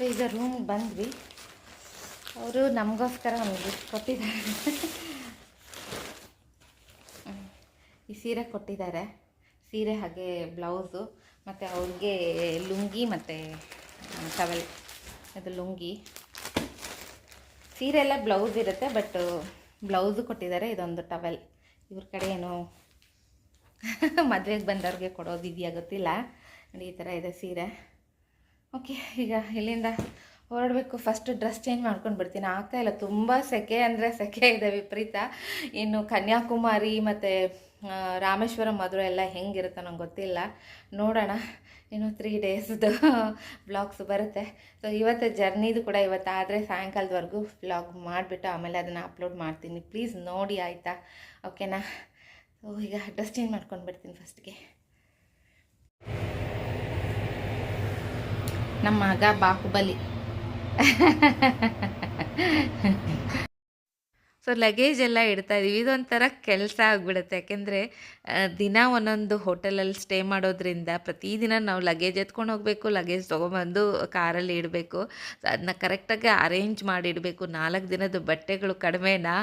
So ಈಗ room ಬಂದ್ವಿ. ಅವರು ನಮಗೋಸ್ಕರ ಒಂದು ಕೊಟ್ಟಿದ್ದಾರೆ. ಈ ಸೀರೆ ಕೊಟ್ಟಿದ್ದಾರೆ. ಸೀರೆ ಹಾಗೆ ಬ್ಲೌಸು, ಮತ್ತು ಅವ್ರಿಗೆ ಲುಂಗಿ ಮತ್ತು ಟವೆಲ್ ಅದು ಲುಂಗಿ. ಸೀರೆ ಎಲ್ಲ ಬ್ಲೌಸ್ ಇರುತ್ತೆ, ಬಟ್ ಬ್ಲೌಸು ಕೊಟ್ಟಿದ್ದಾರೆ, ಇದೊಂದು ಟವೆಲ್ ಇವ್ರ ಕಡೆ ಏನು ಮದುವೆಗೆ ಬಂದವ್ರಿಗೆ ಕೊಡೋದು ಇದೆಯಾ ಗೊತ್ತಿಲ್ಲ. ಈ ಥರ ಇದೆ ಸೀರೆ. ಓಕೆ, ಈಗ ಇಲ್ಲಿಂದ ಹೊರಡಬೇಕು. ಫಸ್ಟ್ ಡ್ರೆಸ್ ಚೇಂಜ್ ಮಾಡ್ಕೊಂಡು ಬಿಡ್ತೀನಿ. ಆಗ್ತಾ ಇಲ್ಲ. ತುಂಬ ಸೆಕೆ ಅಂದರೆ ಸೆಕೆ ಇದೆ, ವಿಪರೀತ. ಇನ್ನು ಕನ್ಯಾಕುಮಾರಿ ಮತ್ತು ರಾಮೇಶ್ವರಂ ಮದುವೆ ಎಲ್ಲ ಹೆಂಗಿರುತ್ತೆ ನಂಗೆ ಗೊತ್ತಿಲ್ಲ. ನೋಡೋಣ. ಇನ್ನು ತ್ರೀ ಡೇಸ್ದು ಬ್ಲಾಗ್ಸ್ ಬರುತ್ತೆ. ಸೊ ಇವತ್ತು ಜರ್ನಿದು ಕೂಡ ಇವತ್ತು ಆದರೆ ಸಾಯಂಕಾಲದವರೆಗೂ ಬ್ಲಾಗ್ ಮಾಡಿಬಿಟ್ಟು ಆಮೇಲೆ ಅದನ್ನು ಅಪ್ಲೋಡ್ ಮಾಡ್ತೀನಿ. ಪ್ಲೀಸ್ ನೋಡಿ, ಆಯಿತಾ? ಓಕೆನಾ ಸೊ ಈಗ ಡ್ರೆಸ್ ಚೇಂಜ್ ಮಾಡ್ಕೊಂಡು ಬಿಡ್ತೀನಿ ಫಸ್ಟ್ಗೆ ನಮ್ಮ ಮಗ ಬಾಹುಬಲಿ. ಸೊ ಲಗೇಜ್ ಎಲ್ಲ ಇಡ್ತಾ ಇದೀವಿ. ಇದೊಂಥರ ಕೆಲಸ ಆಗ್ಬಿಡುತ್ತೆ. ಯಾಕೆಂದರೆ ದಿನ ಒಂದೊಂದು ಹೋಟೆಲಲ್ಲಿ ಸ್ಟೇ ಮಾಡೋದ್ರಿಂದ ಪ್ರತಿದಿನ ನಾವು ಲಗೇಜ್ ಎತ್ಕೊಂಡು ಹೋಗಬೇಕು ಲಗೇಜ್ ತೊಗೊಂಬಂದು ಕಾರಲ್ಲಿ ಇಡಬೇಕು. ಅದನ್ನ ಕರೆಕ್ಟಾಗಿ ಅರೇಂಜ್ ಮಾಡಿ ಇಡಬೇಕು. ನಾಲ್ಕು ದಿನದ ಬಟ್ಟೆಗಳು ಕಡಿಮೆನಾ?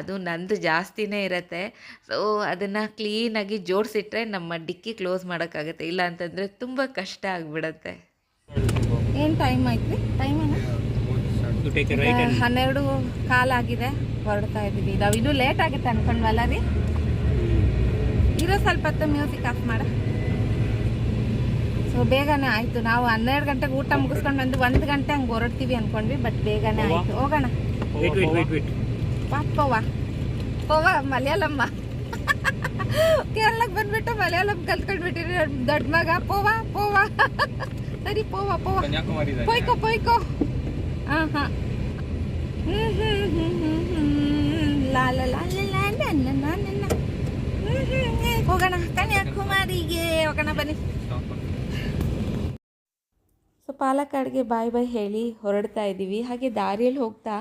ಅದು ನಂದು ಜಾಸ್ತಿನೇ ಇರುತ್ತೆ. ಸೊ ಅದನ್ನು ಕ್ಲೀನಾಗಿ ಜೋಡಿಸಿಟ್ರೆ ನಮ್ಮ ಡಿಕ್ಕಿ ಕ್ಲೋಸ್ ಮಾಡೋಕ್ಕಾಗುತ್ತೆ. ಇಲ್ಲ ಅಂತಂದರೆ ತುಂಬ ಕಷ್ಟ ಆಗಿಬಿಡತ್ತೆ. ಏನು ಟೈಮ್ ಆಯ್ತು? ಟೈಮ್ ಏನು and ಹನ್ನೆರಡು ಕಾಲಾಗಿದೆ ಹೊರಡ್ತಾ ಇದ್ದೀವಿ. ನಾವು ಇದು ಲೇಟ್ ಆಗುತ್ತೆ ಅನ್ಕೊಂಡ್ವಲ್ಲ ರೀ? ಇರೋ ಸ್ವಲ್ಪ ಹೊತ್ತು ಮ್ಯೂಸಿಕ್ ಆಫ್ ಮಾಡ. ಸೊ ಬೇಗನೆ ಆಯಿತು. ನಾವು ಹನ್ನೆರಡು ಗಂಟೆಗೆ ಊಟ ಮುಗಿಸ್ಕೊಂಡು ಬಂದು ಒಂದು ಗಂಟೆ ಹಂಗೆ ಹೊರಡ್ತೀವಿ ಅನ್ಕೊಂಡ್ವಿ ಬಟ್ ಬೇಗನೆ ಆಯಿತು. ಹೋಗೋಣ. Wait, wait, wait, wait. ಪಾಪವ್ವ ಪೋವ. ಮಲಯಾಳಮ್ಮ. ಕೇರಳಕ್ಕೆ ಬಂದ್ಬಿಟ್ಟು ಮಲಯಾಳಂ ಕಲ್ತ್ಕೊಂಡ್ಬಿಟ್ಟಿರಿ ದೊಡ್ಡ ಮಗ. ಪೋವಾ ಪೋವ. ಸರಿ ಪೋವಾ ಪೋವಾ ಪೋಯ್ಕೋ ಪೋಯ್ಕೋ ಹಾ ಹಾ ಹ್ಮ್ ಹ್ಮ್ ಹ್ಮ್ ಹ್ಮ್ ಹ್ಮ್ ಲಾಲ ಲಾಲ ಲಾಲ ನನ್ನ ನನ್ನ ಹೋಗೋಣ ಕನ್ಯಾಕುಮಾರಿಗೆ ಹೋಗೋಣ ಬನ್ನಿ ಸೊ ಪಾಲಕ್ಕಾಡ್ಗೆ ಬಾಯ್ ಬಾಯ್ ಹೇಳಿ ಹೊರಡ್ತಾ ಇದ್ದೀವಿ ಹಾಗೆ ದಾರಿಯಲ್ಲಿ ಹೋಗ್ತಾ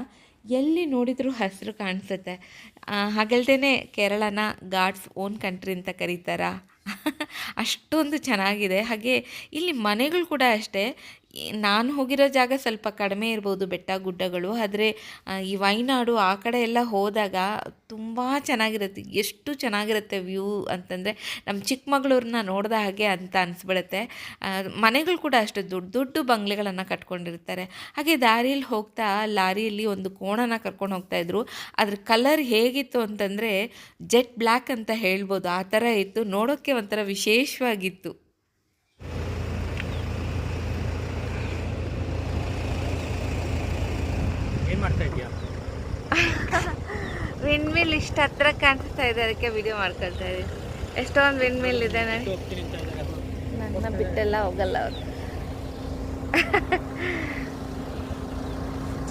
ಎಲ್ಲಿ ನೋಡಿದರೂ ಹಸಿರು ಕಾಣಿಸುತ್ತೆ ಹಾಗಲ್ದೇ ಕೇರಳನ ಗಾಡ್ಸ್ ಓನ್ ಕಂಟ್ರಿ ಅಂತ ಕರೀತಾರಾ ಅಷ್ಟೊಂದು ಚೆನ್ನಾಗಿದೆ. ಹಾಗೆ ಇಲ್ಲಿ ಮನೆಗಳು ಕೂಡ ಅಷ್ಟೇ. ನಾನು ಹೋಗಿರೋ ಜಾಗ ಸ್ವಲ್ಪ ಕಡಿಮೆ ಇರ್ಬೋದು ಬೆಟ್ಟ ಗುಡ್ಡಗಳು, ಆದರೆ ಈ ವೈನಾಡು ಆ ಕಡೆ ಎಲ್ಲ ಹೋದಾಗ ತುಂಬ ಚೆನ್ನಾಗಿರುತ್ತೆ. ಎಷ್ಟು ಚೆನ್ನಾಗಿರುತ್ತೆ ವ್ಯೂ ಅಂತಂದರೆ ನಮ್ಮ ಚಿಕ್ಕಮಗಳೂರನ್ನ ನೋಡಿದ ಹಾಗೆ ಅಂತ ಅನಿಸ್ಬಿಡುತ್ತೆ. ಮನೆಗಳು ಕೂಡ ಅಷ್ಟು ದೊಡ್ಡ ದೊಡ್ಡ ಬಂಗ್ಲೆಗಳನ್ನು ಕಟ್ಕೊಂಡಿರ್ತಾರೆ. ಹಾಗೆ ದಾರಿಯಲ್ಲಿ ಹೋಗ್ತಾ ಲಾರಿಯಲ್ಲಿ ಒಂದು ಕೋಣನ ಕರ್ಕೊಂಡು ಹೋಗ್ತಾ ಇದ್ರು. ಅದ್ರ ಕಲರ್ ಹೇಗಿತ್ತು ಅಂತಂದರೆ ಜೆಟ್ ಬ್ಲ್ಯಾಕ್ ಅಂತ ಹೇಳ್ಬೋದು. ಆ ಥರ ಇತ್ತು. ನೋಡೋಕ್ಕೆ ಒಂಥರ ವಿಶೇಷವಾಗಿತ್ತು ಏನ್ ಮಾಡ್ತಾ ಇದೀಯಾ ವಿಂಡ್ ಮಿಲ್ ಇಷ್ಟು ಹತ್ರ ಕಾಣಿಸ್ತಾ ಇದೆ ಅದಕ್ಕೆ ವಿಡಿಯೋ ಮಾಡ್ಕೊಳ್ತಾ ಇದ್ದೀವಿ ಎಷ್ಟೊಂದು ವಿಂಡ್ ಮಿಲ್ ಇದೆ ಇದ್ದಾರೆ ನನ್ನ ಬಿಟ್ಟೆಲ್ಲ ಹೋಗಲ್ಲ ಅವರು.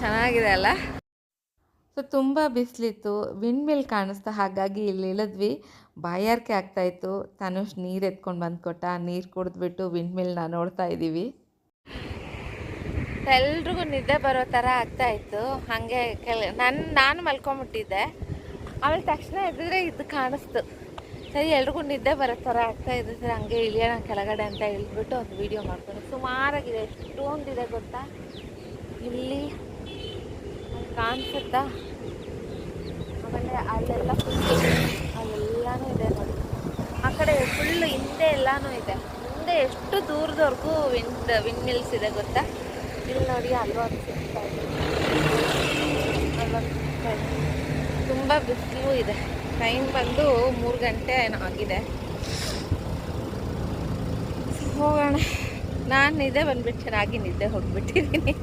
ಚೆನ್ನಾಗಿದೆ ಅಲ್ಲ? ಸೊ ತುಂಬ ಬಿಸಿಲಿತ್ತು. ವಿಂಡ್ ಮಿಲ್ ಕಾಣಿಸ್ತಾ ಹಾಗಾಗಿ ಇಲ್ಲಿ ಇಳಿದ್ವಿ. ಬಾಯಾರಿಕೆ ಆಗ್ತಾಯಿತ್ತು ತನುಷ್ ನೀರು ಎತ್ಕೊಂಡು ಬಂದು ಕೊಟ್ಟ ನೀರು ಕುಡಿದ್ಬಿಟ್ಟು ವಿಂಡ್ ಮಿಲ್ನ ನೋಡ್ತಾ ಇದ್ದೀವಿ ಎಲ್ರಿಗೂ ನಿದ್ದೆ ಬರೋ ಥರ ಆಗ್ತಾಯಿತ್ತು ಹಾಗೆ ಕೆಲ ನನ್ನ ನಾನು ಮಲ್ಕೊಂಬಿಟ್ಟಿದ್ದೆ. ಆಮೇಲೆ ತಕ್ಷಣ ಎದ್ದಿದ್ರೆ ಇದು ಕಾಣಿಸ್ತು. ಸರಿ, ಎಲ್ರಿಗೂ ನಿದ್ದೆ ಬರೋ ಥರ ಆಗ್ತಾ ಇದೆ ಸರ್. ಹಂಗೆ ಇಳಿಯೋಣ ಕೆಳಗಡೆ ಅಂತ ಹೇಳ್ಬಿಟ್ಟು ಒಂದು ವೀಡಿಯೋ ಮಾಡ್ಕೊಂಡು ಸುಮಾರಾಗಿದೆ. ಎಷ್ಟೊಂದಿದೆ ಗೊತ್ತಾ? ಇಲ್ಲಿ ಕಾಣಿಸುತ್ತಾ? ಆಮೇಲೆ ಅಲ್ಲೆಲ್ಲ ಫುಲ್ ಅಲ್ಲೆಲ್ಲನೂ ಇದೆ ನೋಡಿ. ಆ ಕಡೆ ಫುಲ್ ಹಿಂದೆ ಎಲ್ಲನೂ ಇದೆ. ಮುಂದೆ ಎಷ್ಟು ದೂರದವರೆಗೂ ವಿಂಡ್ ವಿಂಡ್ ಮಿಲ್ಸ್ ಇದೆ ಗೊತ್ತಾ? ಇಲ್ಲಿ ನೋಡಿ ಅಲ್ವಾ ಸಿಗ್ತಾ ಇದೆ. ಅಲ್ವಾ ಸಿಗ್ತಾ ಇದೆ. ತುಂಬ ಬಿಸಿಲು ಇದೆ. ಟೈಮ್ ಬಂದು ಮೂರು ಗಂಟೆ ಆಗಿದೆ. ಹೋಗೋಣ. ನಾನು ನಿದ್ದೆ ಬಂದ್ಬಿಟ್ಟು ಚೆನ್ನಾಗಿ ನಿದ್ದೆ ಹೋಗ್ಬಿಟ್ಟಿದ್ದೀನಿ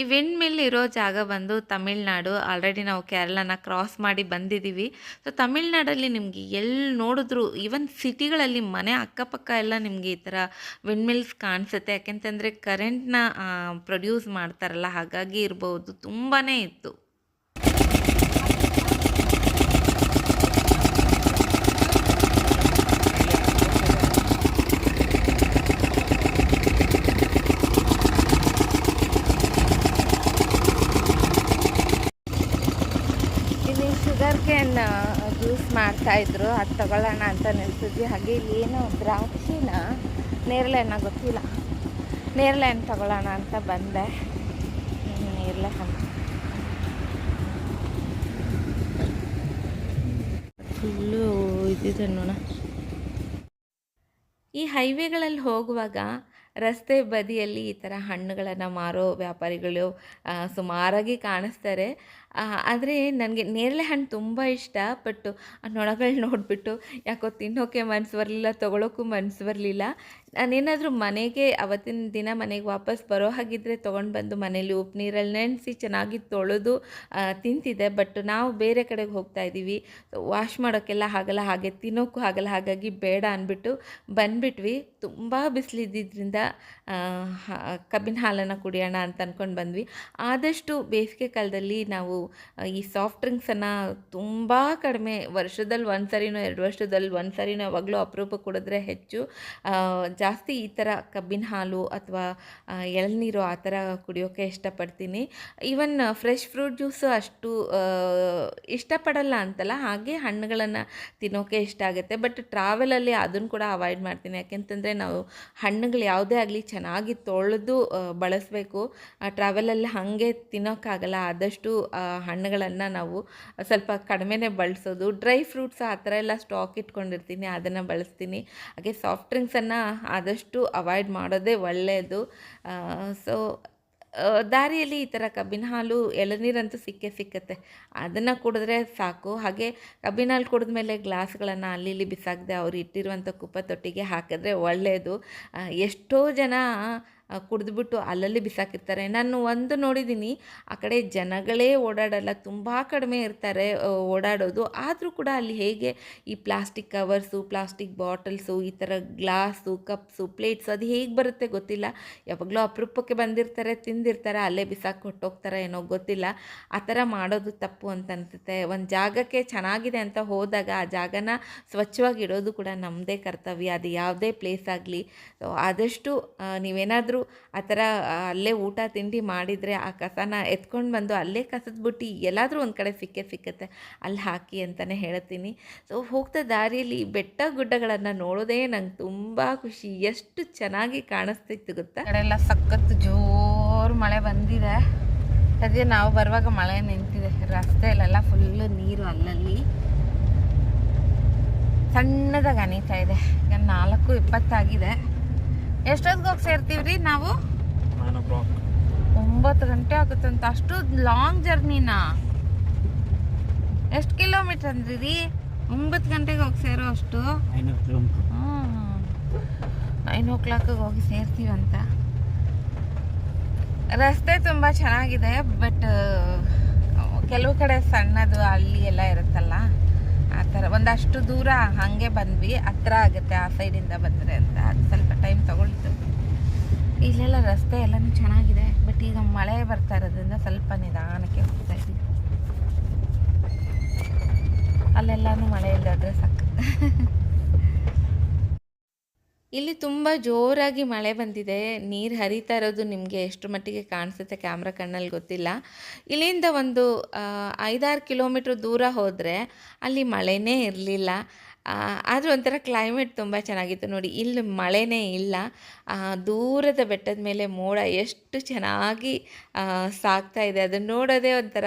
ಈ ವಿಂಡ್ ಮಿಲ್ ಇರೋ ಜಾಗ ಬಂದು ತಮಿಳ್ನಾಡು. ಆಲ್ರೆಡಿ ನಾವು ಕೇರಳನ ಕ್ರಾಸ್ ಮಾಡಿ ಬಂದಿದ್ದೀವಿ. ಸೊ ತಮಿಳ್ನಾಡಲ್ಲಿ ನಿಮಗೆ ಎಲ್ಲಿ ನೋಡಿದ್ರು ಈವನ್ ಸಿಟಿಗಳಲ್ಲಿ ಮನೆ ಅಕ್ಕಪಕ್ಕ ಎಲ್ಲ ನಿಮಗೆ ಈ ಥರ ವಿಂಡ್ ಮಿಲ್ಸ್ ಕಾಣಿಸುತ್ತೆ. ಯಾಕೆಂತಂದರೆ ಕರೆಂಟ್ನ ಪ್ರೊಡ್ಯೂಸ್ ಮಾಡ್ತಾರಲ್ಲ, ಹಾಗಾಗಿ ಇರ್ಬೋದು. ತುಂಬಾ ಇತ್ತು. ಜ್ಯೂಸ್ ಮಾಡ್ತಾ ಇದ್ರು. ಅದು ತಗೊಳ್ಳೋಣ ಅಂತ ನಿಲ್ಸಿದ್ವಿ ಹಾಗೆ ಇಲ್ಲಿ ಏನು ದ್ರಾಕ್ಷಿನ ನೇರಳೆ ಹಣ್ಣ ಗೊತ್ತಿಲ್ಲ. ನೇರಳೆ ಹಣ್ಣು ತಗೊಳ್ಳೋಣ ಅಂತ ಬಂದೆ. ನೇರಳೆ ಹಣ್ಣು. ಫುಲ್ಲು ಇದ್ದಿದೆ ನೋಡ. ಈ ಹೈವೇಗಳಲ್ಲಿ ಹೋಗುವಾಗ ರಸ್ತೆ ಬದಿಯಲ್ಲಿ ಈ ಥರ ಹಣ್ಣುಗಳನ್ನು ಮಾರೋ ವ್ಯಾಪಾರಿಗಳು ಸುಮಾರಾಗಿ ಕಾಣಿಸ್ತಾರೆ. ಆದರೆ ನನಗೆ ನೇರಳೆ ಹಣ್ಣು ತುಂಬ ಇಷ್ಟ, ಬಟ್ ಆ ನೊಣಗಳು ನೋಡಿಬಿಟ್ಟು ಯಾಕೋ ತಿನ್ನೋಕೆ ಮನಸ್ಸು ಬರಲಿಲ್ಲ ತೊಗೊಳೋಕ್ಕೂ ಮನಸ್ಸು ಬರಲಿಲ್ಲ. ನಾನೇನಾದರೂ ಮನೆಗೆ ಅವತ್ತಿನ ದಿನ ಮನೆಗೆ ವಾಪಸ್ ಬರೋ ಹಾಗಿದ್ದರೆ ತೊಗೊಂಡು ಬಂದು ಮನೇಲಿ ಉಪ್ಪು ನೀರಲ್ಲಿ ನೆನೆಸಿ ಚೆನ್ನಾಗಿ ತೊಳೆದು ತಿಂತಿದೆ ಬಟ್ ನಾವು ಬೇರೆ ಕಡೆಗೆ ಹೋಗ್ತಾ ಇದ್ದೀವಿ. ವಾಶ್ ಮಾಡೋಕ್ಕೆಲ್ಲ ಆಗಲ್ಲ ಹಾಗೆ ತಿನ್ನೋಕ್ಕೂ ಆಗಲ್ಲ. ಹಾಗಾಗಿ ಬೇಡ ಅಂದ್ಬಿಟ್ಟು ಬಂದ್ಬಿಟ್ವಿ. ತುಂಬ ಬಿಸಿಲಿದ್ದರಿಂದ ಕಬ್ಬಿನ ಹಾಲನ್ನು ಕುಡಿಯೋಣ ಅಂತ ಅಂದ್ಕೊಂಡು ಬಂದ್ವಿ. ಆದಷ್ಟು ಬೇಸಿಗೆ ಕಾಲದಲ್ಲಿ ನಾವು ಈ ಸಾಫ್ಟ್ ಡ್ರಿಂಕ್ಸನ್ನು ತುಂಬ ಕಡಿಮೆ ವರ್ಷದಲ್ಲಿ ಒಂದು ಸರಿನೋ ಎರಡು ವರ್ಷದಲ್ಲಿ ಒಂದು ಸರಿನೋ ಯಾವಾಗಲೂ ಅಪರೂಪ ಕೊಡಿದ್ರೆ ಹೆಚ್ಚು. ಆ, ಜಾಸ್ತಿ ಈ ಥರ ಕಬ್ಬಿನ ಹಾಲು ಅಥವಾ ಎಳನೀರು ಆ ಥರ ಕುಡಿಯೋಕ್ಕೆ ಇಷ್ಟಪಡ್ತೀನಿ. ಈವನ್ ಫ್ರೆಶ್ ಫ್ರೂಟ್ ಜ್ಯೂಸು ಅಷ್ಟು ಇಷ್ಟಪಡಲ್ಲ ಅಂತಲ್ಲ, ಹಾಗೆ ಹಣ್ಣುಗಳನ್ನು ತಿನ್ನೋಕ್ಕೆ ಇಷ್ಟ ಆಗುತ್ತೆ. ಬಟ್ ಟ್ರಾವೆಲಲ್ಲಿ ಅದನ್ನು ಕೂಡ ಅವಾಯ್ಡ್ ಮಾಡ್ತೀನಿ. ಯಾಕೆಂತಂದರೆ ನಾವು ಹಣ್ಣುಗಳು ಯಾವುದೇ ಆಗಲಿ ಚೆನ್ನಾಗಿ ತೊಳೆದು ಬಳಸಬೇಕು. ಟ್ರಾವೆಲಲ್ಲಿ ಹಾಗೆ ತಿನ್ನೋಕ್ಕಾಗಲ್ಲ. ಆದಷ್ಟು ಹಣ್ಣುಗಳನ್ನು ನಾವು ಸ್ವಲ್ಪ ಕಡಿಮೆನೇ ಬಳಸೋದು. ಡ್ರೈ ಫ್ರೂಟ್ಸ್ ಆ ಥರ ಎಲ್ಲ ಸ್ಟಾಕ್ ಇಟ್ಕೊಂಡಿರ್ತೀನಿ. ಅದನ್ನು ಬಳಸ್ತೀನಿ. ಹಾಗೆ ಸಾಫ್ಟ್ ಡ್ರಿಂಕ್ಸನ್ನು ಆದಷ್ಟು ಅವಾಯ್ಡ್ ಮಾಡೋದೇ ಒಳ್ಳೆಯದು ಸೊ ದಾರಿಯಲ್ಲಿ ಈ ಥರ ಕಬ್ಬಿನ ಹಾಲು ಎಳನೀರಂತೂ ಸಿಕ್ಕೇ ಸಿಕ್ಕತ್ತೆ. ಅದನ್ನು ಕುಡಿದ್ರೆ ಸಾಕು. ಹಾಗೆ ಕಬ್ಬಿನ ಹಾಲು ಕುಡಿದ ಮೇಲೆ ಗ್ಲಾಸ್ಗಳನ್ನು ಅಲ್ಲಿ ಇಲ್ಲಿ ಬಿಸಾಕದೆ ಅವ್ರು ಇಟ್ಟಿರುವಂಥ ಕುಪ್ಪ ತೊಟ್ಟಿಗೆ ಹಾಕಿದ್ರೆ ಒಳ್ಳೆಯದು ಎಷ್ಟೋ ಜನ ಕುಡಿದ್ಬಿಟ್ಟು ಅಲ್ಲಲ್ಲಿ ಬಿಸಾಕಿರ್ತಾರೆ. ನಾನು ಒಂದು ನೋಡಿದ್ದೀನಿ ಆ ಕಡೆ ಜನಗಳೇ ಓಡಾಡಲ್ಲ ತುಂಬ ಕಡಿಮೆ ಇರ್ತಾರೆ ಓಡಾಡೋದು. ಆದರೂ ಕೂಡ ಅಲ್ಲಿ ಹೇಗೆ ಈ ಪ್ಲಾಸ್ಟಿಕ್ ಕವರ್ಸು ಪ್ಲಾಸ್ಟಿಕ್ ಬಾಟಲ್ಸು ಈ ಥರ ಗ್ಲಾಸು ಕಪ್ಸು ಪ್ಲೇಟ್ಸು ಅದು ಹೇಗೆ ಬರುತ್ತೆ ಗೊತ್ತಿಲ್ಲ. ಯಾವಾಗಲೂ ಅಪರೂಪಕ್ಕೆ ಬಂದಿರ್ತಾರೆ ತಿಂದಿರ್ತಾರೆ ಅಲ್ಲೇ ಬಿಸಾಕಿ ಹೊಟ್ಟೋಗ್ತಾರೆ ಏನೋ ಗೊತ್ತಿಲ್ಲ. ಆ ಥರ ಮಾಡೋದು ತಪ್ಪು ಅಂತ ಅನ್ಸುತ್ತೆ ಒಂದು ಜಾಗಕ್ಕೆ ಚೆನ್ನಾಗಿದೆ ಅಂತ ಹೋದಾಗ ಆ ಜಾಗನ ಸ್ವಚ್ಛವಾಗಿ ಇಡೋದು ಕೂಡ ನಮ್ಮದೇ ಕರ್ತವ್ಯ. ಅದು ಯಾವುದೇ ಪ್ಲೇಸ್ ಆಗಲಿ. ಆದಷ್ಟು ಆ, ನೀವೇನಾದರೂ ಆ ಥರ ಅಲ್ಲೇ ಊಟ ತಿಂಡಿ ಮಾಡಿದರೆ ಆ ಕಸನ ಎತ್ಕೊಂಡು ಬಂದು ಅಲ್ಲೇ ಕಸದ ಎಲ್ಲಾದರೂ ಒಂದು ಕಡೆ ಸಿಕ್ಕೇ ಸಿಕ್ಕತ್ತೆ. ಅಲ್ಲಿ ಹಾಕಿ ಅಂತಲೇ ಹೇಳ್ತೀನಿ. ಸೊ, ಹೋಗ್ತಾ ದಾರಿಯಲ್ಲಿ ಬೆಟ್ಟ ಗುಡ್ಡಗಳನ್ನು ನೋಡೋದೇ ನಂಗೆ ತುಂಬ ಖುಷಿ. ಎಷ್ಟು ಚೆನ್ನಾಗಿ ಕಾಣಿಸ್ತಿತ್ತು ಗೊತ್ತಾ? ಕಡೆ ಎಲ್ಲ ಸಖತ್ ಜೋರು ಮಳೆ ಬಂದಿದೆ. ಸದ್ಯ ನಾವು ಬರುವಾಗ ಮಳೆ ನಿಂತಿದೆ. ರಸ್ತೆಯಲ್ಲೆಲ್ಲ ಫುಲ್ಲು ನೀರು ಅಲ್ಲಲ್ಲಿ. ಸಣ್ಣದಾಗಿ ಅನೀತಾ ಇದೆ. ಈಗ ನಾಲ್ಕು ಇಪ್ಪತ್ತಾಗಿದೆ. ಎಷ್ಟೊತ್ತಿಗೆ ಹೋಗಿ ಸೇರ್ತೀವ್ರಿ ನಾವು? ಒಂಬತ್ತು ಗಂಟೆ ಆಗುತ್ತಂತ ಅಷ್ಟು ಲಾಂಗ್ ಜರ್ನಿನಾ ಎಷ್ಟು ಕಿಲೋಮೀಟರ್ ಅಂದ್ರಿ ರೀ? ಒಂಬತ್ತು ಗಂಟೆಗೆ ಹೋಗಿ ಸೇರೋ ಅಷ್ಟು? ನೈನ್ ಓ ಕ್ಲಾಕಿಗೆ ಹೋಗಿ ಸೇರ್ತೀವಂತ. ರಸ್ತೆ ತುಂಬ ಚೆನ್ನಾಗಿದೆ ಬಟ್ ಕೆಲವು ಕಡೆ ಸಣ್ಣದು ಅಲ್ಲಿ ಎಲ್ಲ ಇರುತ್ತಲ್ಲ? ಆ ಥರ ಒಂದಷ್ಟು ದೂರ ಹಾಗೆ ಬಂದ್ವಿ. ಹತ್ರ ಆಗುತ್ತೆ ಆ ಸೈಡಿಂದ ಬಂದರೆ ಅಂತ. ಅದು ಸ್ವಲ್ಪ ಟೈಮ್ ತಗೊಳ್ತು. ಇಲ್ಲೆಲ್ಲ ರಸ್ತೆ ಎಲ್ಲನೂ ಚೆನ್ನಾಗಿದೆ. ಬಟ್ ಈಗ ಮಳೆ ಬರ್ತಾ ಇರೋದ್ರಿಂದ ಸ್ವಲ್ಪ ನಿಧಾನಕ್ಕೆ ಹೋಗ್ತಾ ಇದ್ದೀವಿ. ಅಲ್ಲೆಲ್ಲಾನು ಮಳೆ ಇಲ್ಲದ್ರೆ ಸಾಕು. ಇಲ್ಲಿ ತುಂಬ ಜೋರಾಗಿ ಮಳೆ ಬಂದಿದೆ. ನೀರು ಹರಿತಾ ಇರೋದು ನಿಮಗೆ ಎಷ್ಟು ಮಟ್ಟಿಗೆ ಕಾಣಿಸುತ್ತೆ ಕ್ಯಾಮ್ರಾ ಕಣ್ಣಲ್ಲಿ ಗೊತ್ತಿಲ್ಲ. ಇಲ್ಲಿಂದ ಒಂದು ಐದಾರು ಕಿಲೋಮೀಟ್ರ್ ದೂರ ಹೋದರೆ ಅಲ್ಲಿ ಮಳೆನೇ ಇರಲಿಲ್ಲ. ಆದರೂ ಒಂಥರ ಕ್ಲೈಮೇಟ್ ತುಂಬ ಚೆನ್ನಾಗಿತ್ತು ನೋಡಿ. ಇಲ್ಲಿ ಮಳೆನೇ ಇಲ್ಲ. ದೂರದ ಬೆಟ್ಟದ ಮೇಲೆ ಮೋಡ ಎಷ್ಟು ಚೆನ್ನಾಗಿ ಸಾಕ್ತಾ ಇದೆ. ಅದನ್ನು ನೋಡೋದೇ ಒಂಥರ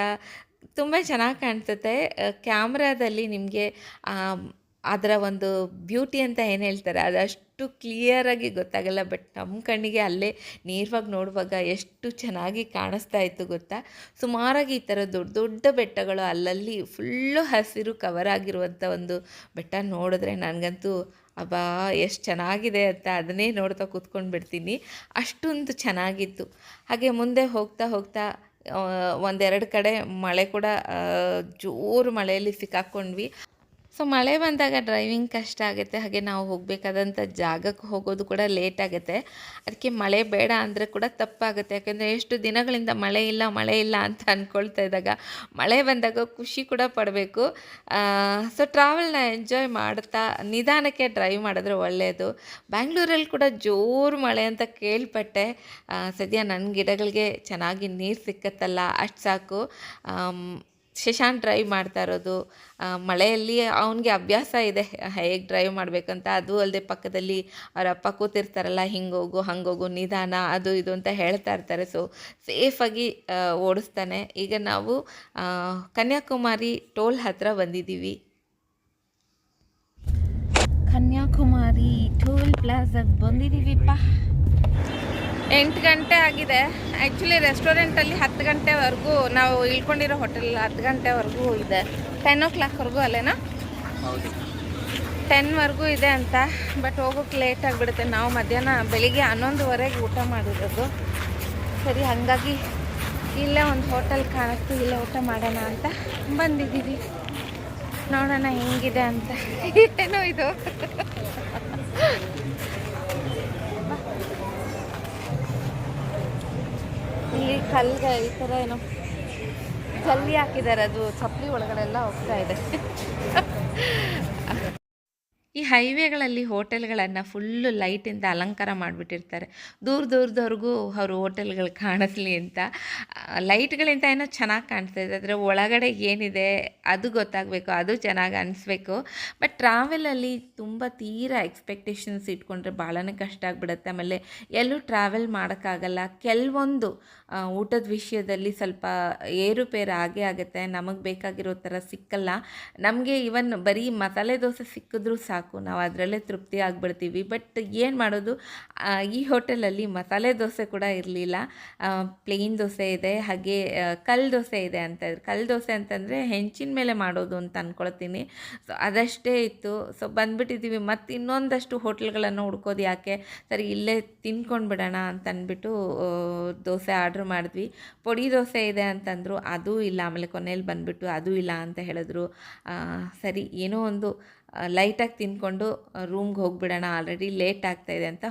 ತುಂಬ ಚೆನ್ನಾಗಿ ಕಾಣಿಸುತ್ತೆ. ಕ್ಯಾಮ್ರಾದಲ್ಲಿ ನಿಮಗೆ ಅದರ ಒಂದು ಬ್ಯೂಟಿ ಅಂತ ಏನು ಹೇಳ್ತಾರೆ, ಅದಷ್ಟು ಕ್ಲಿಯರಾಗಿ ಗೊತ್ತಾಗಲ್ಲ ಬಟ್ ನಮ್ಮ ಕಣ್ಣಿಗೆ ಅಲ್ಲೇ ನೇರವಾಗಿ ನೋಡುವಾಗ ಎಷ್ಟು ಚೆನ್ನಾಗಿ ಕಾಣಿಸ್ತಾ ಇತ್ತು ಗೊತ್ತಾ? ಸುಮಾರಾಗಿ ಈ ಥರ ದೊಡ್ಡ ದೊಡ್ಡ ಬೆಟ್ಟಗಳು ಅಲ್ಲಲ್ಲಿ ಫುಲ್ಲು ಹಸಿರು ಕವರ್ ಆಗಿರುವಂಥ ಒಂದು ಬೆಟ್ಟ ನೋಡಿದ್ರೆ ನನಗಂತೂ ಅಬ್ಬಾ, ಎಷ್ಟು ಚೆನ್ನಾಗಿದೆ ಅಂತ ಅದನ್ನೇ ನೋಡ್ತಾ ಕೂತ್ಕೊಂಡು ಬಿಡ್ತೀನಿ. ಅಷ್ಟೊಂದು ಚೆನ್ನಾಗಿತ್ತು. ಹಾಗೆ ಮುಂದೆ ಹೋಗ್ತಾ ಹೋಗ್ತಾ ಒಂದೆರಡು ಕಡೆ ಮಳೆ ಕೂಡ ಜೋರು ಮಳೆಯಲ್ಲಿ ಸಿಕ್ಕಾಕ್ಕೊಂಡ್ವಿ ಸೊ ಮಳೆ ಬಂದಾಗ ಡ್ರೈವಿಂಗ್ ಕಷ್ಟ ಆಗುತ್ತೆ, ಹಾಗೆ ನಾವು ಹೋಗಬೇಕಾದಂಥ ಜಾಗಕ್ಕೆ ಹೋಗೋದು ಕೂಡ ಲೇಟ್ ಆಗುತ್ತೆ. ಅದಕ್ಕೆ ಮಳೆ ಬೇಡ ಅಂದರೆ ಕೂಡ ತಪ್ಪಾಗುತ್ತೆ. ಯಾಕೆಂದರೆ ಎಷ್ಟು ದಿನಗಳಿಂದ ಮಳೆ ಇಲ್ಲ ಮಳೆ ಇಲ್ಲ ಅಂತ ಅಂದ್ಕೊಳ್ತಾ ಇದ್ದಾಗ ಮಳೆ ಬಂದಾಗ ಖುಷಿ ಕೂಡ ಪಡಬೇಕು. ಸೊ ಟ್ರಾವೆಲ್ನ ಎಂಜಾಯ್ ಮಾಡ್ತಾ, ನಿಧಾನಕ್ಕೆ ಡ್ರೈವ್ ಮಾಡಿದ್ರೆ ಒಳ್ಳೆಯದು ಬ್ಯಾಂಗ್ಳೂರಲ್ಲಿ ಕೂಡ ಜೋರು ಮಳೆ ಅಂತ ಕೇಳ್ಪಟ್ಟೆ. ಸದ್ಯ ನನ್ನ ಗಿಡಗಳಿಗೆ ಚೆನ್ನಾಗಿ ನೀರು ಸಿಕ್ಕತ್ತಲ್ಲ, ಅಷ್ಟು ಸಾಕು. ಶಶಾಂಕ್ ಡ್ರೈವ್ ಮಾಡ್ತಾ ಇರೋದು. ಮಳೆಯಲ್ಲಿ ಅವನಿಗೆ ಅಭ್ಯಾಸ ಇದೆ. ಹೇಗೆ ಡ್ರೈವ್ ಮಾಡಬೇಕಂತ ಅದು ಅಲ್ಲದೆ ಪಕ್ಕದಲ್ಲಿ ಅವ್ರ ಅಪ್ಪ ಕೂತಿರ್ತಾರಲ್ಲ ಹಿಂಗೋಗು ಹಂಗೋಗು ನಿಧಾನ, ಅದು ಇದು ಅಂತ ಹೇಳ್ತಾ ಇರ್ತಾರೆ. ಸೊ ಸೇಫಾಗಿ ಓಡಿಸ್ತಾನೆ. ಈಗ ನಾವು ಕನ್ಯಾಕುಮಾರಿ ಟೋಲ್ ಹತ್ತಿರ ಬಂದಿದ್ದೀವಿ. ಕನ್ಯಾಕುಮಾರಿ ಟೋಲ್ ಪ್ಲಾಜಾಗೆ ಬಂದಿದ್ದೀವಿಪ್ಪ. ಎಂಟು ಗಂಟೆ ಆಗಿದೆ. ಆ್ಯಕ್ಚುಲಿ ರೆಸ್ಟೋರೆಂಟಲ್ಲಿ ಹತ್ತು ಗಂಟೆವರೆಗೂ ನಾವು ಇಳ್ಕೊಂಡಿರೋ ಹೋಟೆಲ್ ಹತ್ತು ಗಂಟೆವರೆಗೂ ಇದೆ. ಟೆನ್ ಓ ಕ್ಲಾಕ್ವರೆಗೂ ಅಲ್ಲೇನಾ ಟೆನ್ವರೆಗೂ ಇದೆ ಅಂತ. ಬಟ್ ಹೋಗೋಕೆ ಲೇಟ್ ಆಗಿಬಿಡುತ್ತೆ. ನಾವು ಮಧ್ಯಾಹ್ನ ಬೆಳಿಗ್ಗೆ ಹನ್ನೊಂದುವರೆಗೆ ಊಟ ಮಾಡಿರೋದು. ಸರಿ ಹಾಗಾಗಿ ಇಲ್ಲೇ ಒಂದು ಹೋಟೆಲ್ ಕಾಣಿಸ್ತು. ಇಲ್ಲೇ ಊಟ ಮಾಡೋಣ ಅಂತ ಬಂದಿದ್ದೀವಿ. ನೋಡೋಣ ಹೆಂಗಿದೆ ಅಂತ. ಏನೋ ಇದು. ಇಲ್ಲಿ ಕಲ್ಗ ಈ ಥರ ಏನೋ ಜಲ್ಲಿ ಹಾಕಿದ್ದಾರೆ ಅದು ಚಪ್ಪಲಿ ಒಳಗಡೆ ಎಲ್ಲ ಹೋಗ್ತಾ ಇದೆ. ಈ ಹೈವೇಗಳಲ್ಲಿ ಹೋಟೆಲ್ಗಳನ್ನು ಫುಲ್ಲು ಲೈಟಿಂದ ಅಲಂಕಾರ ಮಾಡಿಬಿಟ್ಟಿರ್ತಾರೆ. ದೂರ ದೂರದವ್ರಿಗೂ ಅವರು ಹೋಟೆಲ್ಗಳು ಕಾಣಿಸ್ಲಿ ಅಂತ. ಲೈಟ್ಗಳಿಂದ ಏನೋ ಚೆನ್ನಾಗಿ ಕಾಣಿಸ್ತಾ ಇದೆ. ಆದರೆ ಒಳಗಡೆ ಏನಿದೆ, ಅದು ಗೊತ್ತಾಗಬೇಕು, ಅದು ಚೆನ್ನಾಗಿ ಅನಿಸ್ಬೇಕು. ಬಟ್ ಟ್ರಾವೆಲಲ್ಲಿ ತುಂಬ ತೀರಾ ಎಕ್ಸ್ಪೆಕ್ಟೇಷನ್ಸ್ ಇಟ್ಕೊಂಡ್ರೆ ಭಾಳನೇ ಕಷ್ಟ ಆಗಿಬಿಡುತ್ತೆ. ಆಮೇಲೆ ಎಲ್ಲೂ ಟ್ರಾವೆಲ್ ಮಾಡೋಕ್ಕಾಗಲ್ಲ. ಕೆಲವೊಂದು ಊಟದ ವಿಷಯದಲ್ಲಿ ಸ್ವಲ್ಪ ಏರುಪೇರು ಆಗೇ ಆಗುತ್ತೆ. ನಮಗೆ ಬೇಕಾಗಿರೋ ಥರ ಸಿಕ್ಕಲ್ಲ. ನಮಗೆ ಇವನ್ ಬರೀ ಮಸಾಲೆ ದೋಸೆ ಸಿಕ್ಕಿದ್ರೂ ಸಾಕು. ನಾವು ಅದರಲ್ಲೇ ತೃಪ್ತಿ ಆಗಿಬಿಡ್ತೀವಿ. ಬಟ್ ಏನು ಮಾಡೋದು ಈ ಹೋಟೆಲಲ್ಲಿ ಮಸಾಲೆ ದೋಸೆ ಕೂಡ ಇರಲಿಲ್ಲ. ಪ್ಲೇನ್ ದೋಸೆ ಇದೆ, ಹಾಗೆ ಕಲ್ ದೋಸೆ ಇದೆ ಅಂತ ಕಲ್ ದೋಸೆ ಅಂತಂದರೆ ಹೆಂಚಿನ ಮೇಲೆ ಮಾಡೋದು ಅಂತ ಅಂದ್ಕೊಳ್ತೀನಿ ಸೊ ಅದಷ್ಟೇ ಇತ್ತು. ಸೊ ಬಂದುಬಿಟ್ಟಿದ್ದೀವಿ ಮತ್ತು ಇನ್ನೊಂದಷ್ಟು ಹೋಟ್ಲ್ಗಳನ್ನು ಹುಡ್ಕೋದು ಯಾಕೆ? ಸರಿ, ಇಲ್ಲೇ ತಿನ್ಕೊಂಡು ಬಿಡೋಣ ಅಂತ ಅಂದ್ಬಿಟ್ಟು ದೋಸೆ ಆರ್ಡ್ರ್ ಮಾಡಿದ್ವಿ. ಪೊಡಿ ದೋಸೆ ಇದೆ ಅಂತಂದರು, ಅದೂ ಇಲ್ಲ. ಆಮೇಲೆ ಕೊನೆಯಲ್ಲಿ ಬಂದುಬಿಟ್ಟು, ಅದೂ ಇಲ್ಲ ಅಂತ ಹೇಳಿದ್ರು. ಸರಿ, ಏನೋ ಒಂದು ಲೈಟಾಗಿ ತಿಂದ್ಕೊಂಡು ರೂಮ್ಗೆ ಹೋಗ್ಬಿಡೋಣ, ಆಲ್ರೆಡಿ ಲೇಟ್ ಆಗ್ತಾ ಇದೆ ಅಂತ.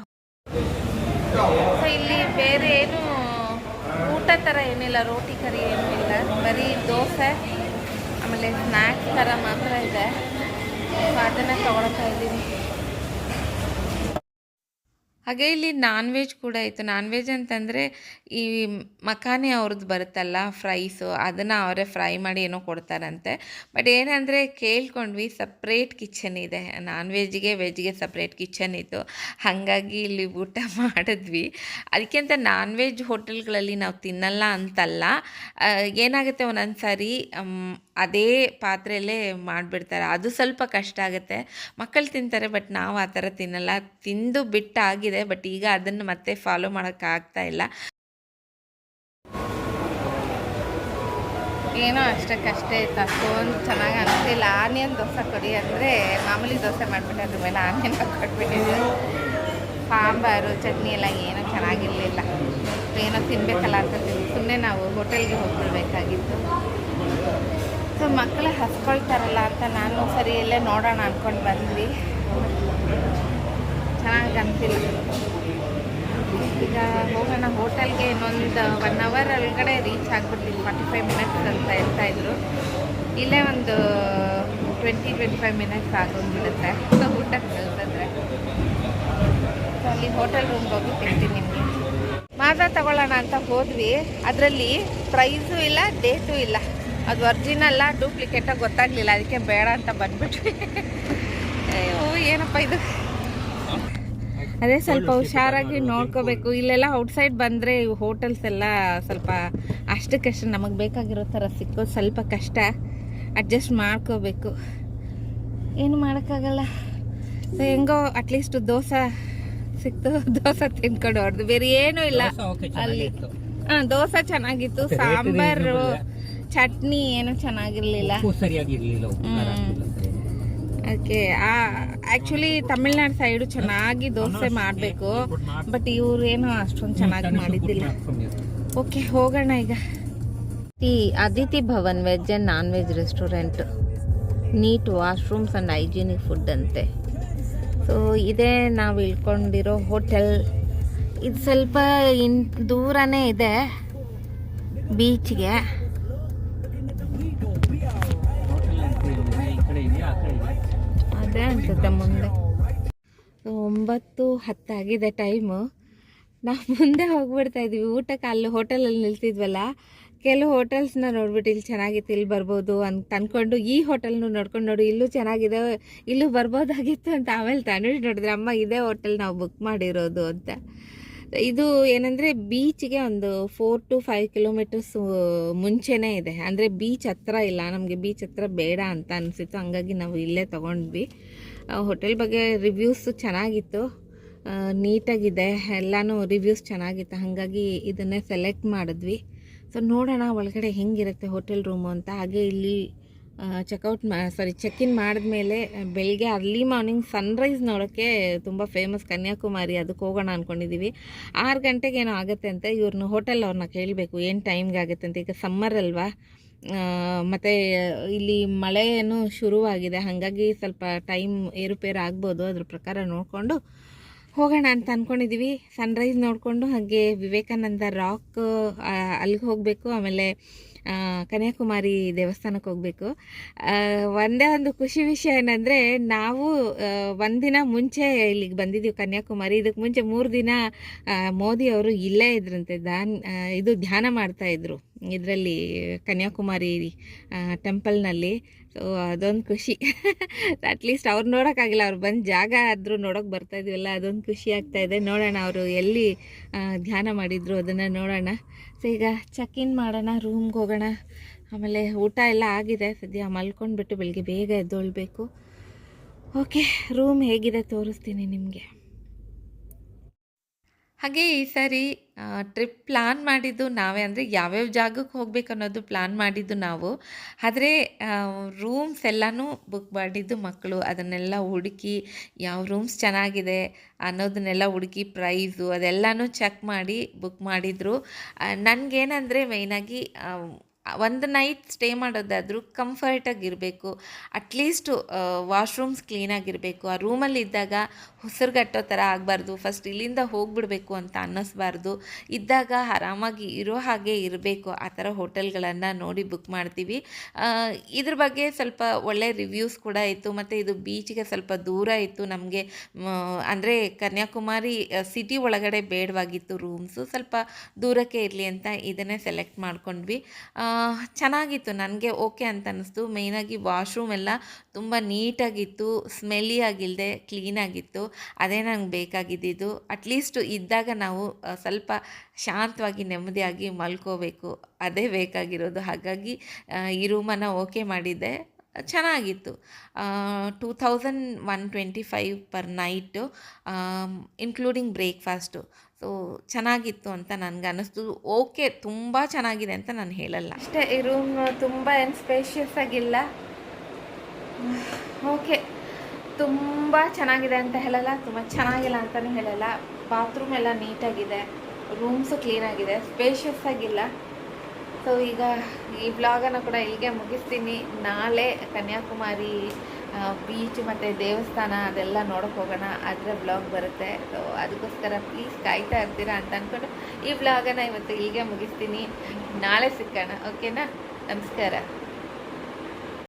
ಸೊ ಇಲ್ಲಿ ಬೇರೆ ಏನು ಊಟ ಥರ ಏನಿಲ್ಲ, ರೋಟಿ ಕರಿ ಏನೂ ಇಲ್ಲ. ಬರೀ ದೋಸೆ, ಆಮೇಲೆ ಸ್ನ್ಯಾಕ್ಸ್ ಥರ ಮಾತ್ರ ಇದೆ. ಸೊ ಅದನ್ನೇ ತೊಗೊಳ್ತಾ ಇದ್ದೀನಿ ಹಾಗೆ ಇಲ್ಲಿ ನಾನ್ ವೆಜ್ ಕೂಡ ಇತ್ತು ನಾನ್ ವೆಜ್ ಅಂತಂದರೆ ಈ ಮಖಾನೆ ಅವ್ರದ್ದು ಬರುತ್ತಲ್ಲ ಫ್ರೈಸು ಅದನ್ನು ಅವರೇ ಫ್ರೈ ಮಾಡಿ ಏನೋ ಕೊಡ್ತಾರಂತೆ. ಬಟ್ ಏನಂದರೆ ಕೇಳ್ಕೊಂಡ್ವಿ ಸಪ್ರೇಟ್ ಕಿಚನ್ ಇದೆ. ನಾನ್ ವೆಜ್ಗೆ ವೆಜ್ಗೆ ಸಪ್ರೇಟ್ ಕಿಚನ್ ಇತ್ತು. ಹಾಗಾಗಿ ಇಲ್ಲಿ ಊಟ ಮಾಡಿದ್ವಿ. ಅದಕ್ಕೆ ಅಂತ ನಾನ್ ವೆಜ್ ಹೋಟೆಲ್ಗಳಲ್ಲಿ ನಾವು ತಿನ್ನಲ್ಲ ಅಂತಲ್ಲ. ಏನಾಗುತ್ತೆ ಒಂದೊಂದು ಸಾರಿ ಅದೇ ಪಾತ್ರೆಯಲ್ಲೇ ಮಾಡಿಬಿಡ್ತಾರೆ. ಅದು ಸ್ವಲ್ಪ ಕಷ್ಟ ಆಗುತ್ತೆ. ಮಕ್ಕಳು ತಿಂತಾರೆ ಬಟ್ ನಾವು ಆ ಥರ ತಿನ್ನಲ್ಲ. ತಿಂದು ಬಿಟ್ಟಾಗಿದೆ ಬಟ್ ಈಗ ಅದನ್ನು ಮತ್ತೆ ಫಾಲೋ ಮಾಡೋಕ್ಕಾಗ್ತಾ ಇಲ್ಲ. ಏನೋ ಅಷ್ಟಕ್ಕಷ್ಟೇ ಇತ್ತು ಅಷ್ಟೊಂದು ಚೆನ್ನಾಗಿ ಅನಿಸ್ತಿಲ್ಲ. ಆನಿಯನ್ ದೋಸೆ ಕೊಡಿ ಅಂದರೆ ಮಾಮೂಲಿ ದೋಸೆ ಮಾಡಿಬಿಟ್ಟು ಅದ್ರ ಮೇಲೆ ಆನಿಯನ್ ಹಾಕ್ಕೊಟ್ಬಿಟ್ಟಿದ್ದೆ ಸಾಂಬಾರು, ಚಟ್ನಿ ಎಲ್ಲ ಏನೂ ಚೆನ್ನಾಗಿರಲಿಲ್ಲ. ಏನೋ ತಿನ್ಬೇಕಲ್ಲ ಅಂತ ಸುಮ್ಮನೆ ನಾವು ಹೋಟೆಲ್ಗೆ ಹೋಗ್ಬಿಡ್ಬೇಕಾಗಿತ್ತು. ಸೊ ಮಕ್ಕಳು ಹಸ್ಕೊಳ್ತಾರಲ್ಲ ಅಂತ ನಾನು ಸರಿ ಇಲ್ಲೇ ನೋಡೋಣ ಅಂದ್ಕೊಂಡು ಬಂದ್ವಿ. ಅನಿಸಿಲ್ಲ. ಈಗ ಹೋಗೋಣ, ಹೋಟೆಲ್ಗೆ ಇನ್ನೊಂದು ಒನ್ ಅವರ್ ಒಳಗಡೆ ರೀಚ್ ಆಗ್ಬಿಡ್ತೀವಿ ಫಾರ್ಟಿ ಫೈವ್ ಮಿನಿಟ್ಸ್ ಅಂತ ಹೇಳ್ತಾ ಇದ್ರು. ಇಲ್ಲೇ ಒಂದು ಟ್ವೆಂಟಿ ಟ್ವೆಂಟಿ ಫೈವ್ ಮಿನಿಟ್ಸ್ ಆಗೋಗ್ಬಿಡುತ್ತೆ. ಸೊ ಊಟಕ್ಕೆ ಕಲ್ಸಿದ್ರೆ ಸೊ ಅಲ್ಲಿ ಹೋಟೆಲ್ ರೂಮ್ಗೆ ಹೋಗಿ ತಿಂತೀನಿ ನಿಮಗೆ. ಮಾತ್ರ ತಗೊಳ್ಳೋಣ ಅಂತ ಹೋದ್ವಿ. ಅದರಲ್ಲಿ ಪ್ರೈಸು ಇಲ್ಲ ಡೇಟು ಇಲ್ಲ. ಅದು ಒರ್ಜಿನಲ್ಲ ಡೂಪ್ಲಿಕೇಟಾಗಿ ಗೊತ್ತಾಗಲಿಲ್ಲ. ಅದಕ್ಕೆ ಬೇಡ ಅಂತ ಬಂದ್ಬಿಟ್ವಿ. ಅಯ್ಯೋ, ಏನಪ್ಪ ಇದು? ಅದೇ ಸ್ವಲ್ಪ ಹುಷಾರಾಗಿ ನೋಡ್ಕೋಬೇಕು. ಇಲ್ಲೆಲ್ಲ ಔಟ್ಸೈಡ್ ಬಂದರೆ ಇವು ಹೋಟೆಲ್ಸ್ ಎಲ್ಲ ಸ್ವಲ್ಪ ಅಷ್ಟಕ್ಕಷ್ಟು ನಮಗೆ ಬೇಕಾಗಿರೋ ಥರ ಸಿಕ್ಕೋದು ಸ್ವಲ್ಪ ಕಷ್ಟ. ಅಡ್ಜಸ್ಟ್ ಮಾಡ್ಕೋಬೇಕು. ಏನು ಮಾಡೋಕ್ಕಾಗಲ್ಲ. ಸೊ ಹೆಂಗೋ ಅಟ್ಲೀಸ್ಟ್ ದೋಸೆ ಸಿಕ್ತು ದೋಸೆ ತಿನ್ಕೊಂಡು ಹೊಡೆದು ಬೇರೆ ಏನೂ ಇಲ್ಲ. ಅಲ್ಲಿ. ಹಾಂ ದೋಸೆ ಚೆನ್ನಾಗಿತ್ತು. ಸಾಂಬಾರು. ಚಟ್ನಿ ಏನು ಚೆನ್ನಾಗಿರಲಿಲ್ಲ. ಅದಕ್ಕೆ ಆ್ಯಕ್ಚುಲಿ ತಮಿಳ್ನಾಡು ಸೈಡು ಚೆನ್ನಾಗಿ ದೋಸೆ ಮಾಡಬೇಕು ಬಟ್ ಇವ್ರು ಏನು ಅಷ್ಟೊಂದು ಚೆನ್ನಾಗಿ ಮಾಡಿದ್ದಿಲ್ಲ? ಓಕೆ ಹೋಗೋಣ ಈಗ. ಈ Aditi Bhavan veg and non veg restaurant neat washrooms and hygienic food ಅಂತೆ. ಸೊ ಇದೇ ನಾವು ಇಳ್ಕೊಂಡಿರೋ ಹೋಟೆಲ್ ಇದು ಸ್ವಲ್ಪ ಇನ್ ದೂರನೇ ಇದೆ ಬೀಚ್ಗೆ ಅದೇ ಮುಂದೆ. ಒಂಬತ್ತು ಹತ್ತಾಗಿದೆ ಟೈಮು. ನಾವು ಮುಂದೆ ಹೋಗ್ಬಿಡ್ತಾ ಇದೀವಿ. ಊಟಕ್ಕೆ ಅಲ್ಲಿ ಹೋಟೆಲಲ್ಲಿ ನಿಲ್ತಿದ್ವಲ್ಲ, ಕೆಲವು ಹೋಟೆಲ್ಸ್ನ ನೋಡ್ಬಿಟ್ಟು ಇಲ್ಲಿ ಚೆನ್ನಾಗಿತ್ತು, ಇಲ್ಲಿ ಬರ್ಬೋದು ಅಂತ ಅಂದ್ಕೊಂಡು ಈ ಹೋಟೆಲ್ನು ನೋಡ್ಕೊಂಡು ನೋಡಿ, ಇಲ್ಲೂ ಚೆನ್ನಾಗಿದೆ, ಇಲ್ಲೂ ಬರ್ಬೋದಾಗಿತ್ತು ಅಂತ ಆಮೇಲೆ ತಂದು ನೋಡಿದ್ರೆ, ಅಮ್ಮ, ಇದೇ ಹೋಟೆಲ್ ನಾವು ಬುಕ್ ಮಾಡಿರೋದು ಅಂತ. ಇದು ಏನಂದರೆ ಬೀಚ್ಗೆ ಒಂದು ಫೋರ್ ಟು ಫೈವ್ ಕಿಲೋಮೀಟರ್ಸ್ ಮುಂಚೆನೇ ಇದೆ. ಅಂದರೆ ಬೀಚ್ ಹತ್ರ ಇಲ್ಲ, ನಮಗೆ ಬೀಚ್ ಹತ್ರ ಬೇಡ ಅಂತ ಅನಿಸಿತ್ತು. ಹಂಗಾಗಿ ನಾವು ಇಲ್ಲೇ ತೊಗೊಂಡ್ವಿ. ಹೋಟೆಲ್ ಬಗ್ಗೆ ರಿವ್ಯೂಸ್ ಚೆನ್ನಾಗಿತ್ತು. ನೀಟಾಗಿದೆ. ಎಲ್ಲನೂ ರಿವ್ಯೂಸ್ ಚೆನ್ನಾಗಿತ್ತು. ಹಾಗಾಗಿ ಇದನ್ನೇ ಸೆಲೆಕ್ಟ್ ಮಾಡಿದ್ವಿ. ಸೊ ನೋಡೋಣ ಒಳಗಡೆ ಹೆಂಗಿರುತ್ತೆ ಹೋಟೆಲ್ ರೂಮು ಅಂತ. ಹಾಗೆ ಇಲ್ಲಿ ಚೆಕ್ಔಟ್ ಮಾ ಸಾರಿ ಚೆಕ್ ಇನ್ ಮಾಡಿದ್ಮೇಲೆ ಬೆಳಗ್ಗೆ ಅರ್ಲಿ ಮಾರ್ನಿಂಗ್ ಸನ್ರೈಸ್ ನೋಡೋಕ್ಕೆ ತುಂಬ ಫೇಮಸ್ ಕನ್ಯಾಕುಮಾರಿ. ಅದಕ್ಕೆ ಹೋಗೋಣ ಅಂದ್ಕೊಂಡಿದ್ದೀವಿ ಆರು ಗಂಟೆಗೆ ಏನೋ ಆಗುತ್ತೆ ಅಂತ ಇವ್ರನ್ನ ಹೋಟೆಲ್ ಅವ್ರನ್ನ ಕೇಳಬೇಕು. ಏನು ಟೈಮ್ಗೆ ಆಗುತ್ತೆ ಅಂತ. ಈಗ ಸಮ್ಮರ್ ಅಲ್ವಾ? ಮತ್ತು ಇಲ್ಲಿ ಮಳೆಯೂ ಶುರುವಾಗಿದೆ. ಹಾಗಾಗಿ ಸ್ವಲ್ಪ ಟೈಮ್ ಏರುಪೇರು ಆಗ್ಬೋದು. ಅದ್ರ ಪ್ರಕಾರ ನೋಡಿಕೊಂಡು ಹೋಗೋಣ ಅಂತ ಅಂದ್ಕೊಂಡಿದ್ದೀವಿ ಸನ್ರೈಸ್ ನೋಡಿಕೊಂಡು ಹಾಗೆ ವಿವೇಕಾನಂದ ರಾಕ್ ಅಲ್ಲಿಗೆ ಹೋಗಬೇಕು. ಆಮೇಲೆ ಕನ್ಯಾಕುಮಾರಿ ದೇವಸ್ಥಾನಕ್ಕೆ ಹೋಗಬೇಕು. ಒಂದೇ ಒಂದು ಖುಷಿ ವಿಷಯ ಏನಂದರೆ ನಾವು ಒಂದಿನ ಮುಂಚೆ ಇಲ್ಲಿಗೆ ಬಂದಿದ್ದೀವಿ ಕನ್ಯಾಕುಮಾರಿ. ಇದಕ್ಕೆ ಮುಂಚೆ ಮೂರು ದಿನ ಮೋದಿ ಅವರು ಇಲ್ಲೇ ಇದ್ರಂತೆ. ದಾನ್ ಇದು ಧ್ಯಾನ ಮಾಡ್ತಾ ಇದ್ರು. ಇದರಲ್ಲಿ ಕನ್ಯಾಕುಮಾರಿ ಟೆಂಪಲ್ನಲ್ಲಿ. ಸೊ ಅದೊಂದು ಖುಷಿ. ಅಟ್ಲೀಸ್ಟ್ ಅವ್ರು ನೋಡೋಕ್ಕಾಗಿಲ್ಲ. ಅವ್ರು ಬಂದು ಜಾಗ ಆದರೂ ನೋಡೋಕೆ ಬರ್ತಾ ಇದೀವಲ್ಲ, ಅದೊಂದು ಖುಷಿ ಆಗ್ತಾ ಇದೆ. ನೋಡೋಣ ಅವರು ಎಲ್ಲಿ ಧ್ಯಾನ ಮಾಡಿದ್ರು ಅದನ್ನು ನೋಡೋಣ. ಸೊ ಈಗ ಚೆಕ್ ಇನ್ ಮಾಡೋಣ ರೂಮ್ಗೆ ಹೋಗೋಣ. ಆಮೇಲೆ ಊಟ ಎಲ್ಲ ಆಗಿದೆ. ಸದ್ಯ ಮಲ್ಕೊಂಡ್ಬಿಟ್ಟು ಬೆಳಿಗ್ಗೆ ಬೇಗ ಎದ್ದೊಳ್ಬೇಕು. ಓಕೆ ರೂಮ್ ಹೇಗಿದೆ ತೋರಿಸ್ತೀನಿ ನಿಮಗೆ. ಹಾಗೆ ಈ ಸಾರಿ ಟ್ರಿಪ್ ಪ್ಲಾನ್ ಮಾಡಿದ್ದು ನಾವೇ ಅಂದರೆ ಯಾವ್ಯಾವ ಜಾಗಕ್ಕೆ ಹೋಗ್ಬೇಕು ಅನ್ನೋದು ಪ್ಲಾನ್ ಮಾಡಿದ್ದು ನಾವು. ಆದರೆ ರೂಮ್ಸ್ ಎಲ್ಲನೂ ಬುಕ್ ಮಾಡಿದ್ದು ಮಕ್ಕಳು ಅದನ್ನೆಲ್ಲ ಹುಡುಕಿ ಯಾವ ರೂಮ್ಸ್ ಚೆನ್ನಾಗಿದೆ ಅನ್ನೋದನ್ನೆಲ್ಲ ಹುಡುಕಿ ಪ್ರೈಸು ಅದೆಲ್ಲನೂ ಚೆಕ್ ಮಾಡಿ ಬುಕ್ ಮಾಡಿದರು. ನನಗೇನಂದರೆ ಮೇಯ್ನಾಗಿ ಒಂದು ನೈಟ್ ಸ್ಟೇ ಮಾಡೋದಾದರೂ ಕಂಫರ್ಟಾಗಿರಬೇಕು ಅಟ್ಲೀಸ್ಟು ವಾಶ್ರೂಮ್ಸ್ ಕ್ಲೀನಾಗಿರಬೇಕು ಆ ರೂಮಲ್ಲಿ ಇದ್ದಾಗ ಉಸಿರುಗಟ್ಟೋ ಥರ ಆಗಬಾರ್ದು. ಫಸ್ಟ್ ಇಲ್ಲಿಂದ ಹೋಗ್ಬಿಡಬೇಕು ಅಂತ ಅನ್ನಿಸ್ಬಾರ್ದು. ಇದ್ದಾಗ ಆರಾಮಾಗಿ ಇರೋ ಹಾಗೆ ಇರಬೇಕು. ಆ ಥರ ಹೋಟೆಲ್ಗಳನ್ನು ನೋಡಿ ಬುಕ್ ಮಾಡ್ತೀವಿ. ಇದ್ರ ಬಗ್ಗೆ ಸ್ವಲ್ಪ ಒಳ್ಳೆ ರಿವ್ಯೂಸ್ ಕೂಡ ಇತ್ತು. ಮತ್ತು ಇದು ಬೀಚ್ಗೆ ಸ್ವಲ್ಪ ದೂರ ಇತ್ತು ನಮಗೆ. ಅಂದರೆ ಕನ್ಯಾಕುಮಾರಿ ಸಿಟಿ ಒಳಗಡೆ ಬೇಡವಾಗಿತ್ತು ರೂಮ್ಸು ಸ್ವಲ್ಪ ದೂರಕ್ಕೆ ಇರಲಿ ಅಂತ ಇದನ್ನೇ ಸೆಲೆಕ್ಟ್ ಮಾಡ್ಕೊಂಡ್ವಿ. ಚೆನ್ನಾಗಿತ್ತು. ನನಗೆ ಓಕೆ ಅಂತ ಅನ್ನಿಸ್ತು. ಮೇಯ್ನಾಗಿ ವಾಶ್ರೂಮ್ ಎಲ್ಲ ತುಂಬ ನೀಟಾಗಿತ್ತು ಸ್ಮೆಲ್ಲಿ ಆಗಿಲ್ಲದೆ ಕ್ಲೀನಾಗಿತ್ತು ಅದೇ ನಂಗೆ ಬೇಕಾಗಿದ್ದಿದ್ದು. ಅಟ್ಲೀಸ್ಟು ಇದ್ದಾಗ ನಾವು ಸ್ವಲ್ಪ ಶಾಂತವಾಗಿ ನೆಮ್ಮದಿಯಾಗಿ ಮಲ್ಕೋಬೇಕು. ಅದೇ ಬೇಕಾಗಿರೋದು. ಹಾಗಾಗಿ ಈ ರೂಮನ್ನು ಓಕೆ ಮಾಡಿದ್ದೆ. ಚೆನ್ನಾಗಿತ್ತು. Two thousand one twenty five per night including breakfast so ಚೆನ್ನಾಗಿತ್ತು ಅಂತ ನನಗೆ ಅನ್ನಿಸ್ತು. ಓಕೆ ತುಂಬ ಚೆನ್ನಾಗಿದೆ ಅಂತ ನಾನು ಹೇಳಲ್ಲ. ಅಷ್ಟೇ, ಈ ರೂಮ್ ತುಂಬ ಏನು ಸ್ಪೇಷಿಯಸ್ ಆಗಿಲ್ಲ. ಓಕೆ ತುಂಬ ಚೆನ್ನಾಗಿದೆ ಅಂತ ಹೇಳಲ್ಲ, ತುಂಬ ಚೆನ್ನಾಗಿಲ್ಲ ಅಂತಲೂ ಹೇಳಲ್ಲ. ಬಾತ್ರೂಮ್ ಎಲ್ಲ ನೀಟಾಗಿದೆ ರೂಮ್ಸು ಕ್ಲೀನಾಗಿದೆ ಸ್ಪೇಷಿಯಸ್ ಆಗಿಲ್ಲ. ಸೊ ಈಗ ಈ ಬ್ಲಾಗನ್ನು ಕೂಡ ಇಲ್ಲಿಗೆ ಮುಗಿಸ್ತೀನಿ. ನಾಳೆ ಕನ್ಯಾಕುಮಾರಿ ಬೀಚ್ ಮತ್ತು ದೇವಸ್ಥಾನ ಅದೆಲ್ಲ ನೋಡೋಕೆ ಹೋಗೋಣ. ಅದರ ಬ್ಲಾಗ್ ಬರುತ್ತೆ. ಸೊ ಅದಕ್ಕೋಸ್ಕರ ಪ್ಲೀಸ್ ಕಾಯ್ತಾ ಇರ್ತೀರಾ ಅಂತ ಅಂದ್ಕೊಂಡು ಈ ಬ್ಲಾಗನ್ನು ಇವತ್ತು ಇಲ್ಲಿಗೆ ಮುಗಿಸ್ತೀನಿ. ನಾಳೆ ಸಿಕ್ಕೋಣ ಓಕೆನಾ ನಮಸ್ಕಾರ.